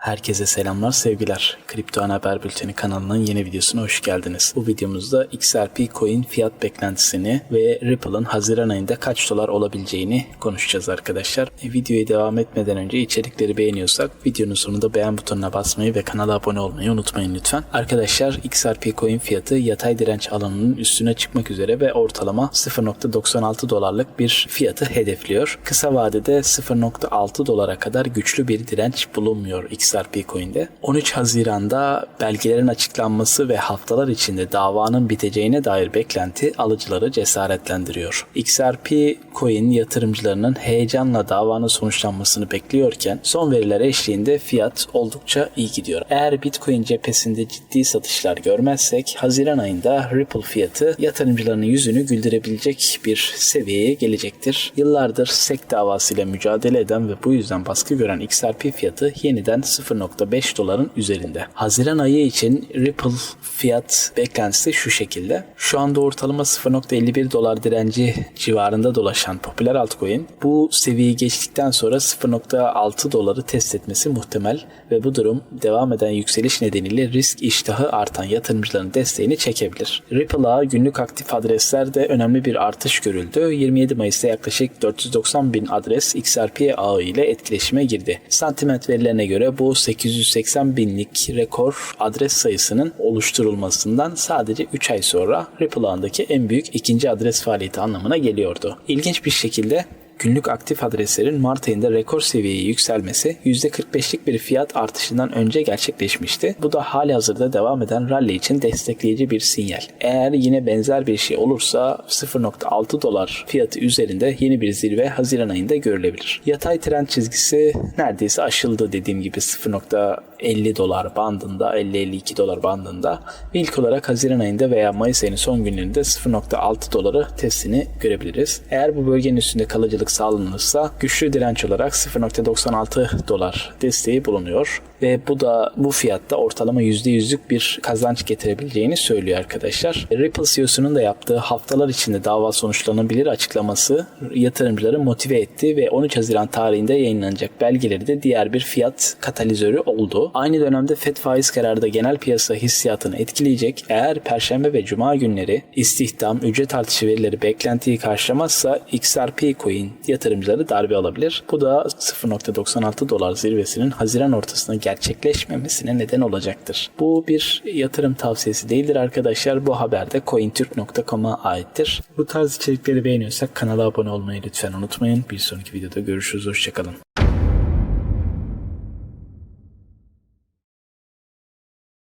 Herkese selamlar, sevgiler. Kripto Ana Haber Bülteni kanalının yeni videosuna hoş geldiniz. Bu videomuzda XRP coin fiyat beklentisini ve Ripple'ın Haziran ayında kaç dolar olabileceğini konuşacağız arkadaşlar. E, videoya devam etmeden önce içerikleri beğeniyorsak videonun sonunda beğen butonuna basmayı ve kanala abone olmayı unutmayın lütfen. Arkadaşlar XRP coin fiyatı yatay direnç alanının üstüne çıkmak üzere ve ortalama 0.96 dolarlık bir fiyatı hedefliyor. Kısa vadede 0.6 dolara kadar güçlü bir direnç bulunmuyor XRP coin'de. 13 Haziran'da belgelerin açıklanması ve haftalar içinde davanın biteceğine dair beklenti alıcıları cesaretlendiriyor. XRP coin yatırımcılarının heyecanla davanın sonuçlanmasını bekliyorken son veriler eşliğinde fiyat oldukça iyi gidiyor. Eğer Bitcoin cephesinde ciddi satışlar görmezsek Haziran ayında Ripple fiyatı yatırımcıların yüzünü güldürebilecek bir seviyeye gelecektir. Yıllardır SEC davasıyla mücadele eden ve bu yüzden baskı gören XRP fiyatı yeniden 0.5 doların üzerinde. Haziran ayı için Ripple fiyat beklentisi şu şekilde. Şu anda ortalama 0.51 dolar direnci civarında dolaşan popüler altcoin bu seviyeyi geçtikten sonra 0.6 doları test etmesi muhtemel ve bu durum devam eden yükseliş nedeniyle risk iştahı artan yatırımcıların desteğini çekebilir. Ripple'a günlük aktif adreslerde önemli bir artış görüldü. 27 Mayıs'ta yaklaşık 490 bin adres XRP ağı ile etkileşime girdi. Sentiment verilerine göre bu 880 binlik rekor adres sayısının oluşturulmasından sadece 3 ay sonra Ripple ağındaki en büyük ikinci adres faaliyeti anlamına geliyordu. İlginç bir şekilde günlük aktif adreslerin Mart ayında rekor seviyeye yükselmesi %45'lik bir fiyat artışından önce gerçekleşmişti. Bu da hali hazırda devam eden rally için destekleyici bir sinyal. Eğer yine benzer bir şey olursa 0.6 dolar fiyatı üzerinde yeni bir zirve Haziran ayında görülebilir. Yatay trend çizgisi neredeyse aşıldı dediğim gibi 0.50 dolar bandında 50-52 dolar bandında ve ilk olarak Haziran ayında veya Mayıs ayının son günlerinde 0.6 doları testini görebiliriz. Eğer bu bölgenin üstünde kalıcılık sağlanırsa güçlü direnç olarak 0.96 dolar desteği bulunuyor ve bu da bu fiyatta ortalama %100'lük bir kazanç getirebileceğini söylüyor arkadaşlar. Ripple CEO'sunun da yaptığı haftalar içinde dava sonuçlanabilir açıklaması yatırımcıları motive etti ve 13 Haziran tarihinde yayınlanacak belgeleri de diğer bir fiyat katalizörü oldu. Aynı dönemde FED faiz kararı da genel piyasa hissiyatını etkileyecek. Eğer Perşembe ve Cuma günleri istihdam, ücret artışı verileri beklentiyi karşılamazsa XRP coin yatırımcıları darbe alabilir. Bu da 0.96 dolar zirvesinin Haziran ortasına gerçekleşmemesine neden olacaktır. Bu bir yatırım tavsiyesi değildir arkadaşlar. Bu haber de cointürk.com'a aittir. Bu tarz içerikleri beğeniyorsak kanala abone olmayı lütfen unutmayın. Bir sonraki videoda görüşürüz. Hoşçakalın.